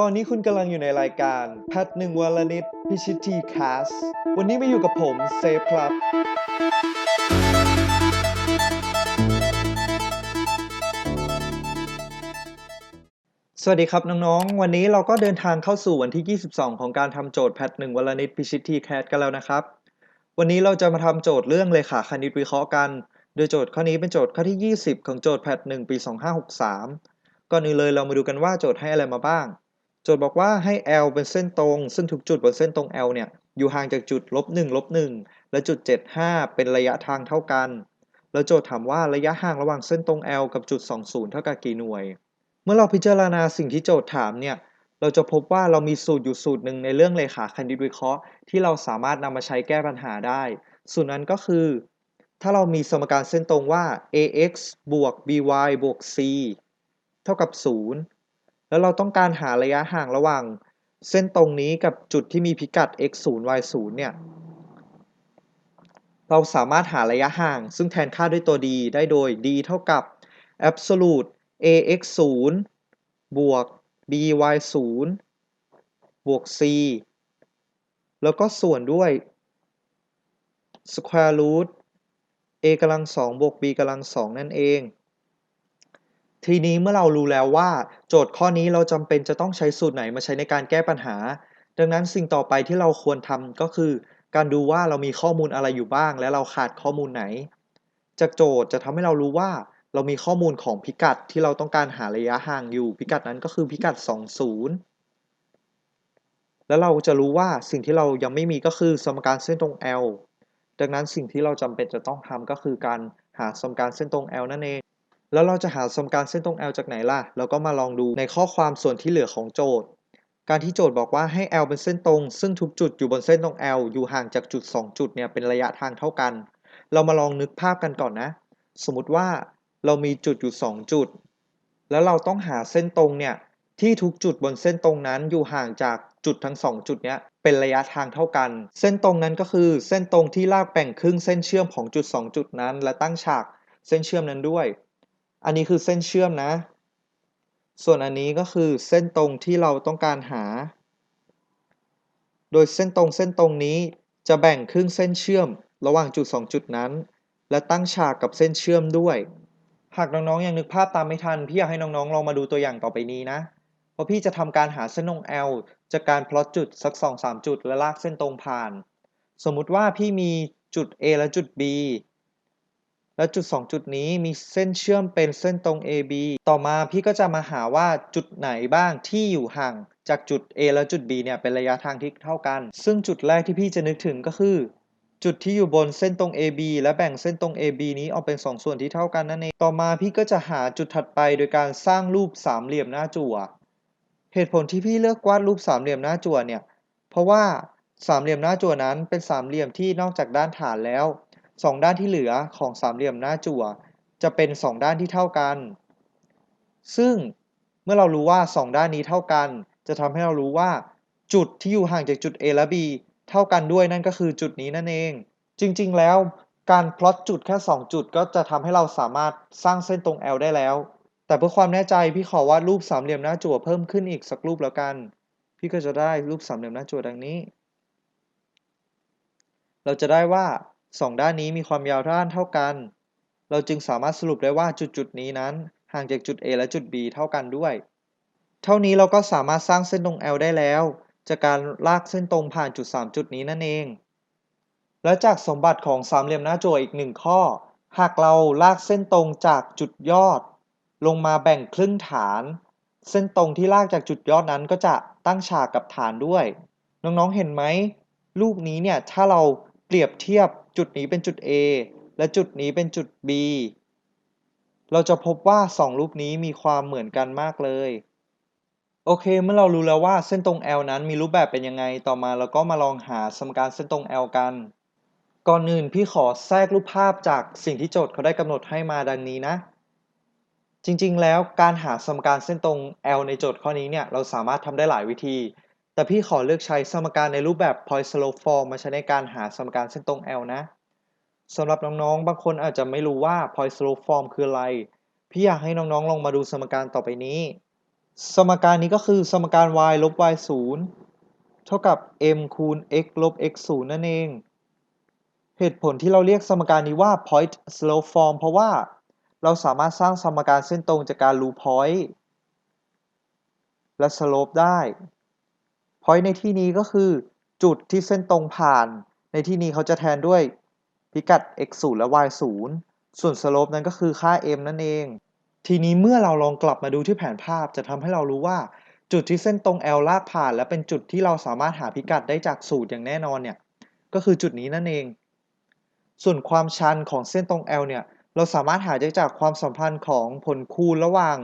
ตอนนี้คุณกำลังอยู่ในรายการแพทหนึ่งวลนิดพิชิตทีคาสวันนี้มาอยู่กับผมเซฟครับ สวัสดีครับน้องๆ วันนี้เราก็เดินทางเข้าสู่วันที่ 22 ของการทำโจทย์แพทหนึ่งวลนิดพิชิตทีแคสกันแล้วนะครับ วันนี้เราจะมาทำโจทย์เรื่องเลขาคณิตวิเคราะห์กัน โดยโจทย์ข้อนี้เป็นโจทย์ข้อที่ 20 ของโจทย์แพทหนึ่งปี 2563 ก่อนอื่นเลยเรามาดูกันว่าโจทย์ให้อะไรมาบ้าง จทย์บอกว่าให้ L เป็นเส้นตรง ซึ่งทุกจุดบนเส้นตรง L เนี่ย อยู่ห่างจากจุดลบ1ลบ1และจุด 75 เป็นระยะทางเท่ากัน แล้วโจทย์ถามว่าระยะห่างระหว่างเส้นตรง L กับจุด 20 เท่ากับกี่หน่วย เมื่อเราพิจารณาสิ่งที่โจทย์ถามเนี่ย เราจะพบว่าเรามีสูตรอยู่สูตรหนึ่งในเรื่องเลขาคณิตวิเคราะห์ ที่เราสามารถนำมาใช้แก้ปัญหาได้ สูตรนั้นก็คือ ถ้าเรามีสมการเส้นตรงว่า ax บวก by บวก c เท่ากับ 0 แล้วเราต้องการหาระยะห่างระหว่างเส้นตรงนี้กับจุดที่มีพิกัด x 0 y 0เนี่ย เราสามารถหาระยะห่าง ซึ่งแทนค่าด้วยตัว d ได้โดย d เท่ากับ absolute ax 0บวก by 0บวก c แล้วก็ส่วนด้วย square root a กำลังสองบวก b กำลังสองนั่นเอง ทีนี้เมื่อเรารู้แล้วว่า โจทย์ข้อนี้เราจำเป็นจะต้องใช้สูตรไหนมาใช้ในการแก้ปัญหา ดังนั้นสิ่งต่อไปที่เราควรทำก็คือ การดูว่าเรามีข้อมูลอะไรอยู่บ้าง และเราขาดข้อมูลไหน จากโจทย์จะทำให้เรารู้ว่า เรามีข้อมูลของพิกัดที่เราต้องการหาระยะห่างอยู่ พิกัดนั้นก็คือพิกัด 20แล้วเราจะรู้ว่าสิ่งที่เรายังไม่มีก็คือสมการเส้นตรง L ดังนั้นสิ่งที่เราจำเป็นจะต้องทำก็คือการหาสมการเส้นตรง L นั่นเอง แล้วเราจะหาสมการเส้นตรง L จากไหนล่ะ เราก็มาลองดูในข้อความส่วนที่เหลือของโจทย์ การที่โจทย์บอกว่าให้ L เป็นเส้นตรง ซึ่งทุกจุดอยู่บนเส้นตรง L อยู่ห่างจากจุด 2 จุดเนี่ยเป็นระยะทางเท่ากัน เรามาลองนึกภาพกันก่อนนะ สมมติว่าเรามีจุดอยู่ 2 จุด แล้วเราต้องหาเส้นตรงเนี่ยที่ทุกจุดบนเส้นตรงนั้นอยู่ห่างจากจุดทั้ง 2 จุดเนี้ยเป็นระยะทางเท่ากัน เส้นตรงนั้นก็คือเส้นตรงที่ลากแบ่งครึ่งเส้นเชื่อมของจุด 2 จุดนั้น และตั้งฉากเส้นเชื่อมนั้นด้วย อันนี้คือเส้นเชื่อมนะ ส่วนอันนี้ก็คือเส้นตรงที่เราต้องการหา โดยเส้นตรงเส้นตรงนี้จะแบ่งครึ่งเส้นเชื่อมระหว่างจุด 2 จุดนั้น และตั้งฉากกับเส้นเชื่อมด้วย หากน้องๆยังนึกภาพตามไม่ทัน พี่อยากให้น้องๆลองมาดูตัวอย่างต่อไปนี้นะ เพราะพี่จะทำการหาเส้นตรง L จากการพลอตจุดสัก 2-3 จุด และลากเส้นตรงผ่าน สมมุติว่าพี่มีจุด A และจุด B และจุด 2 จุดนี้มีเส้นเชื่อมเป็นเส้นตรง AB ต่อมาพี่ก็จะมาหาว่าจุดไหนบ้างที่อยู่ห่างจากจุด A และจุด B เนี่ยเป็นระยะทางที่เท่ากัน ซึ่งจุดแรกที่พี่จะนึกถึงก็คือ จุดที่อยู่บนเส้นตรง AB และแบ่งเส้นตรง AB นี้ออกเป็น 2 ส่วนที่เท่ากันนั่นเอง ต่อมาพี่ก็จะหาจุดถัดไปโดยการสร้างรูปสามเหลี่ยมหน้าจั่ว เหตุผลที่พี่เลือกวาดรูปสามเหลี่ยมหน้าจั่วเนี่ย เพราะว่าสามเหลี่ยมหน้าจั่วนั้นเป็นสามเหลี่ยมที่นอกจากด้านฐานแล้ว สองด้านที่เหลือของสามเหลี่ยมหน้าจั่ว จะเป็นสองด้านที่เท่ากัน ซึ่งเมื่อเรารู้ว่าสองด้านนี้เท่ากัน จะทำให้เรารู้ว่า จุดที่อยู่ห่างจากจุด A และ B เท่ากันด้วยนั่นก็คือจุดนี้นั่นเอง จริงๆ แล้วการพลอตจุดแค่ 2 จุดก็จะทำให้เราสามารถสร้างเส้นตรง L ได้แล้ว แต่เพื่อความแน่ใจพี่ขอวาดรูปสามเหลี่ยมหน้าจั่วเพิ่มขึ้นอีกสักรูปแล้วกัน พี่ก็จะได้รูปสามเหลี่ยมหน้าจั่วดังนี้ เราจะได้ว่า สองด้านนี้มีความยาวด้านเท่ากัน เราจึงสามารถสรุปได้ว่าจุดจุดนี้นั้น ห่างจากจุด A และจุด B เท่ากันด้วย เท่านี้เราก็สามารถสร้างเส้นตรง L ได้แล้ว จากการลากเส้นตรงผ่านจุด 3 จุดนี้นั่นเอง และจากสมบัติของสามเหลี่ยมหน้าจั่วอีกหนึ่งข้อ หากเราลากเส้นตรงจากจุดยอด ลงมาแบ่งครึ่งฐาน เส้นตรงที่ลากจากจุดยอดนั้นก็จะตั้งฉากกับฐานด้วย น้องๆเห็นไหมรูปนี้เนี่ยถ้าเรา รียบเทียบจุดนี้เป็นจุด A และจุดนี้เป็นจุด B เราจะพบว่า 2 รูปนี้มีความเหมือนกันมากเลย โอเค เมื่อเรารู้แล้วว่าเส้นตรง L นั้นมีรูปแบบเป็นยังไง ต่อมาเราก็มาลองหาสมการเส้นตรง L กัน ก่อนอื่นพี่ขอแทรกรูปภาพจากสิ่งที่โจทย์เขาได้กำหนดให้มาดังนี้นะ จริงๆ แล้วการหาสมการเส้นตรง L ในโจทย์ข้อนี้เนี่ยเราสามารถทำได้หลายวิธี แต่พี่ขอเลือกใช้สมการในรูปแบบ Poisson form มาใช้ในการหาสมการเส้นตรง L นะสำหรับน้องๆ บางคนอาจจะไม่รู้ว่า Poisson form คืออะไร พี่อยากให้น้องๆ ลองมาดูสมการต่อไปนี้ สมการนี้ก็คือสมการ y ลบ y 0เท่ากับ m คูณ x ลบ x 0นั่นเอง เหตุผลที่เราเรียกสมการนี้ว่า point slope form เพราะว่าเราสามารถสร้างสมการเส้นตรงจากการรู point และ slope ได้ point ในที่นี้ก็คือจุดที่เส้นตรงผ่าน ในที่นี้เขาจะแทนด้วยพิกัด x 0และ y 0ส่วน slope นั้นก็คือค่า m นั่นเอง ทีนี้เมื่อเราลองกลับมาดูที่แผนภาพจะทำให้เรารู้ว่า จุดที่เส้นตรง L ลากผ่าน และเป็นจุดที่เราสามารถหาพิกัดได้จากสูตรอย่างแน่นอนเนี่ยก็คือจุดนี้นั่นเอง ส่วนความชันของเส้นตรง L เนี่ยเราสามารถหาได้จากความสัมพันธ์ของผลคูณระหว่าง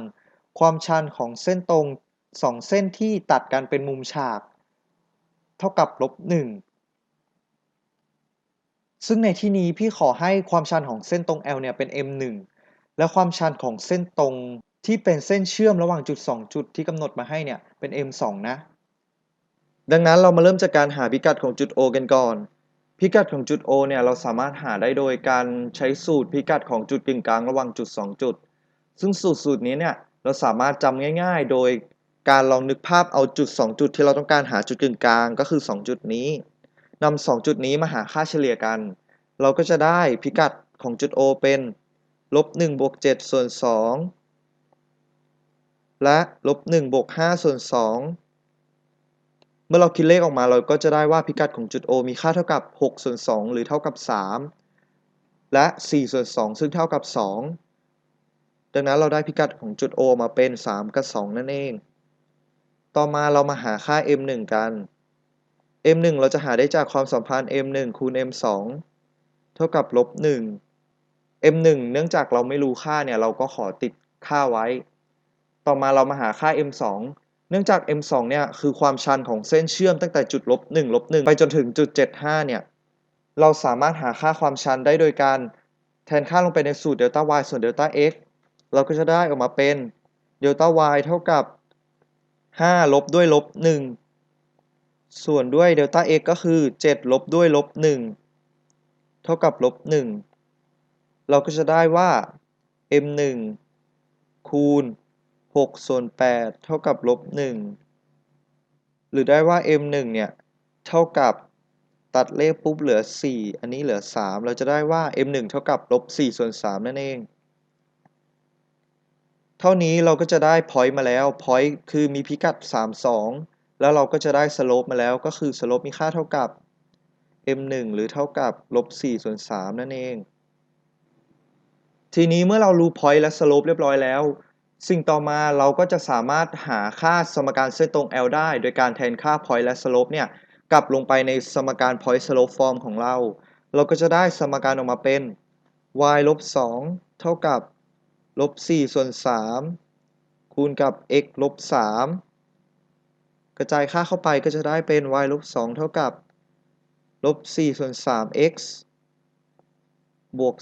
ความชันของเส้นตรงสองเส้นที่ตัดกันเป็นมุมฉาก เท่ากับลบหนึ่งซึ่งในที่นี้พี่ขอให้ความชันของเส้นตรง L เนี่ยเป็น m1 และความชันของเส้นตรงที่เป็นเส้นเชื่อมระหว่างจุด 2 จุดที่กำหนดมาให้เนี่ยเป็น m2 นะ ดังนั้นเรามาเริ่มจากการหาพิกัดของจุด O กันก่อน พิกัดของจุด O เนี่ยเราสามารถหาได้โดยการใช้สูตรพิกัดของจุดกึ่งกลางระหว่างจุด 2 จุด ซึ่งสูตรสูตรนี้เนี่ยเราสามารถจำง่าย ๆ โดย การลองนึกภาพเอาจุด 2 จุดที่เราต้องการหาจุดกึ่งกลางก็คือ 2 จุดนี้นำ2จุดนี้มาหาค่าเฉลี่ยกัน เราก็จะได้พิกัดของจุด O เป็นลบ1บวก7ส่วน2และลบ1บวก5ส่วน2เมื่อเราคิดเลขออกมาเราก็จะได้ว่าพิกัดของจุด O มีค่าเท่ากับ6ส่วน2หรือเท่ากับ 3 และ4ส่วน2ซึ่งเท่ากับ 2 ดังนั้นเราได้พิกัดของจุด O มาเป็น 3 กับ 2 นั่นเอง ต่อมาเรามาหาค่า m1 กัน m1 เราจะหาได้จากความสัมพันธ์ m1 คูณ m2 เท่ากับลบ1 m1 เนื่องจากเราไม่รู้ค่าเนี่ยเราก็ขอติดค่าไว้ ต่อมาเรามาหาค่า m2 เนื่องจาก m2 เนี่ยคือความชันของเส้นเชื่อมตั้งแต่จุดลบ1ลบ1ไปจนถึงจุด75เนี่ย เราสามารถหาค่าความชันได้โดยการแทนค่าลงไปในสูตรเดลต้า y ส่วนเดลต้า x เราก็จะได้ออกมาเป็นเดลต้า y เท่ากับ 5ลบด้วยลบ1ส่วนด้วยเดลต้า x ก็คือ7ลบด้วยลบ1เท่ากับลบ1เราก็จะได้ว่า m1 คูณ6ส่วน8เท่ากับลบ1หรือได้ว่า m1 เนี่ยเท่ากับตัดเลขปุ๊บเหลือ 4 อันนี้เหลือ 3 เราจะได้ว่า m1 เท่ากับลบ4ส่วน3นั่นเอง เท่านี้เราก็จะได้ point มาแล้ว point คือมีพิกัด 3 2 แล้วเราก็จะได้ slope มาแล้วก็คือ slope มีค่าเท่ากับ m1 หรือเท่ากับลบ4ส่วน3นั่นเอง ทีนี้เมื่อเรารู้ point และ slope เรียบร้อยแล้ว สิ่งต่อมาเราก็จะสามารถหาค่าสมการเส้นตรง L ได้ โดยการแทนค่า point และ slope เนี่ยกลับลงไปในสมการ point slope form ของเรา เราก็จะได้สมการออกมาเป็น y ลบ2เท่ากับ ลบ4ส่วน 3 คูณกับ x ลบ 3 กระจายค่าเข้าไปก็จะได้เป็น y ลบ 2 เท่ากับลบ 4 ส่วน 3x บวก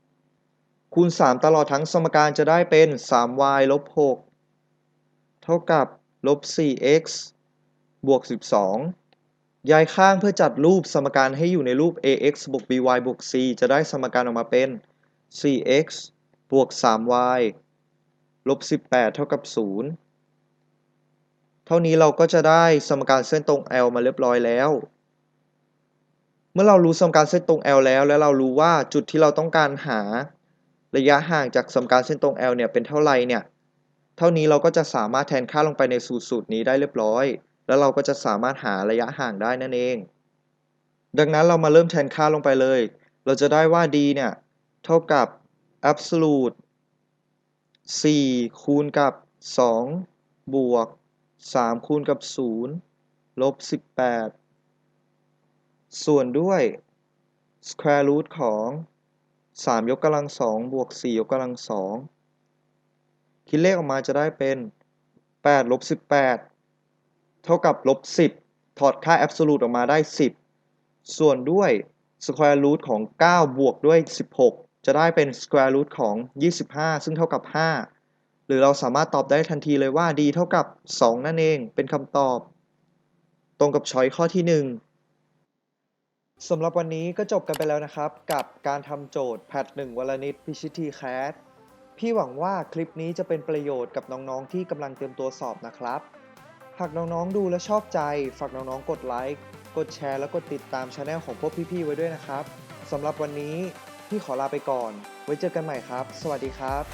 4 คูณ 3 ตลอดทั้งสมการจะได้เป็น 3y ลบ 6 เท่ากับลบ 4x บวก 12 ย้ายข้างเพื่อจัดรูปสมการให้อยู่ในรูป ax บวก by บวก c จะได้สมการออกมาเป็น 4x บวก 3y ลบ 18 เท่ากับ 0 เท่านี้เราก็จะได้สมการเส้นตรง L มาเรียบร้อยแล้ว เมื่อเรารู้สมการเส้นตรง L แล้ว และเรารู้ว่าจุดที่เราต้องการหาระยะห่างจากสมการเส้นตรง L เนี่ยเป็นเท่าไรเนี่ย เท่านี้เราก็จะสามารถแทนค่าลงไปในสูตรสูตรนี้ได้เรียบร้อย แล้วเราก็จะสามารถหาระยะห่างได้นั่นเอง ดังนั้นเรามาเริ่มแทนค่าลงไปเลย เราจะได้ว่า d เนี่ยเท่ากับ absolute 4คูณกับ2บวก3คูณกับ0ลบ18ส่วนด้วย square root ของ3ยกกำลัง2บวก4ยกกำลัง2คิดเลขออกมาจะได้เป็น8ลบ18เท่ากับลบ10ถอดค่า absolute ออกมาได้10ส่วนด้วย square root ของ9บวกด้วย16 จะได้เป็น square root ของ 25 ซึ่งเท่ากับ 5 หรือเราสามารถตอบได้ทันทีเลยว่า d เท่ากับ 2 นั่นเอง เป็นคำตอบ ตรงกับช้อยข้อที่ 1สำหรับวันนี้ก็จบกันไปแล้วนะครับ กับการทำโจทย์แพทหนึ่งวลนิดพิชิตีแคสพี่หวังว่าคลิปนี้จะเป็นประโยชน์กับน้องๆ ที่กำลังเตรียมตัวสอบนะครับ หากน้องๆ ดูและชอบใจ ฝากน้องๆ กดไลค์ กดแชร์ และกดติดตามช anel ของพวกพี่ๆ ไว้ด้วยนะครับ สำหรับวันนี้ พี่ขอลาไปก่อน ไว้เจอกันใหม่ครับ สวัสดีครับ